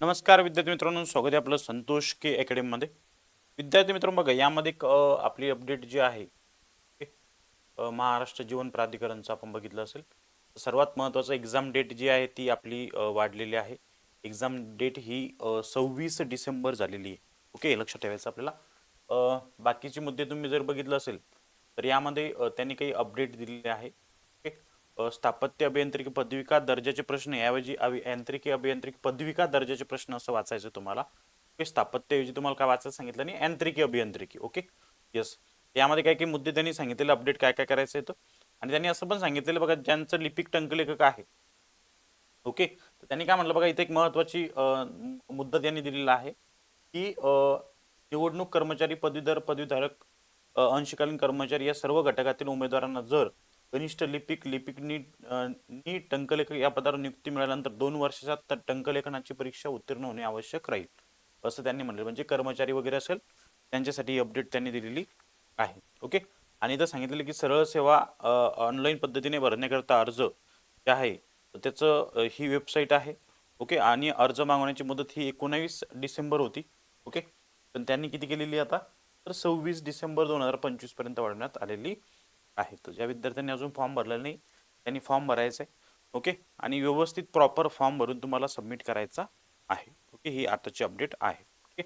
नमस्कार विद्यार्थी मित्रांनो स्वागत आहे आपलं संतोष के अकॅडमीमध्ये विद्यार्थी मित्रांनो बघा यामध्ये एक, आपली अपडेट जी आहे महाराष्ट्र जीवन प्राधिकरणचं आपण बघितलं असेल. सर्वात महत्त्वाचं एक्झाम डेट जी आहे ती आपली वाढलेली आहे. एक्झाम डेट ही सव्वीस डिसेंबर झालेली आहे ओके? लक्षात ठेवायचं आपल्याला. बाकीचे मुद्दे तुम्ही जर बघितलं असेल तर यामध्ये त्यांनी काही अपडेट दिलेले आहे. स्थापत्य अभियांत्रिकी पदविका दर्जाचे प्रश्न याऐवजी अभि- यांत्रिकी अभियांत्रिकी पदविका दर्जाचे प्रश्न असं वाचायचं तुम्हाला. स्थापत्यऐवजी स्थापत्याऐवजी तुम्हाला काय वाचायला सांगितलं आणि यांत्रिकी अभियांत्रिकी ओके? येस यामध्ये काय काही मुद्दे त्यांनी सांगितलेले अपडेट काय काय करायचं येतं आणि त्यांनी असं पण सांगितलेलं बघा ज्यांचं लिपिक टंकलेखक आहे. ओके? तर त्यांनी काय म्हटलं बघा इथे एक महत्वाची मुद्दा त्यांनी दिलेला आहे की निवडणूक कर्मचारी पदवीधर पदवीधारक अंशकालीन कर्मचारी या सर्व घटकातील उमेदवारांना जर कनिष्ठ लिपिक लिपिक नी अ, टंकलेखक या पदावर नियुक्ती मिळाल्यानंतर दोन वर्षाच्या तर टंकलेखनाची परीक्षा उत्तीर्ण होणे आवश्यक राहील असं त्यांनी म्हटलं. म्हणजे कर्मचारी वगैरे असेल त्यांच्यासाठी अपडेट त्यांनी दिलेली आहे. ओके आणि इथं सांगितलेलं की सरळ सेवा ऑनलाईन पद्धतीने भरण्याकरता अर्ज जे आहे तर त्याचं ही वेबसाईट आहे. ओके आणि अर्ज मागवण्याची मुदत ही एकोणावीस डिसेंबर होती. ओके पण त्यांनी किती केलेली आता? तर सव्वीस डिसेंबर दोन हजार पंचवीसपर्यंत वाढवण्यात आलेली आहे. तर ज्या विद्यार्थ्यांनी अजून फॉर्म भरलेला नाही त्यांनी फॉर्म भरायचा आहे ओके? आणि व्यवस्थित प्रॉपर फॉर्म भरून तुम्हाला सबमिट करायचा आहे. ओके? ही आताची अपडेट आहे. ओके?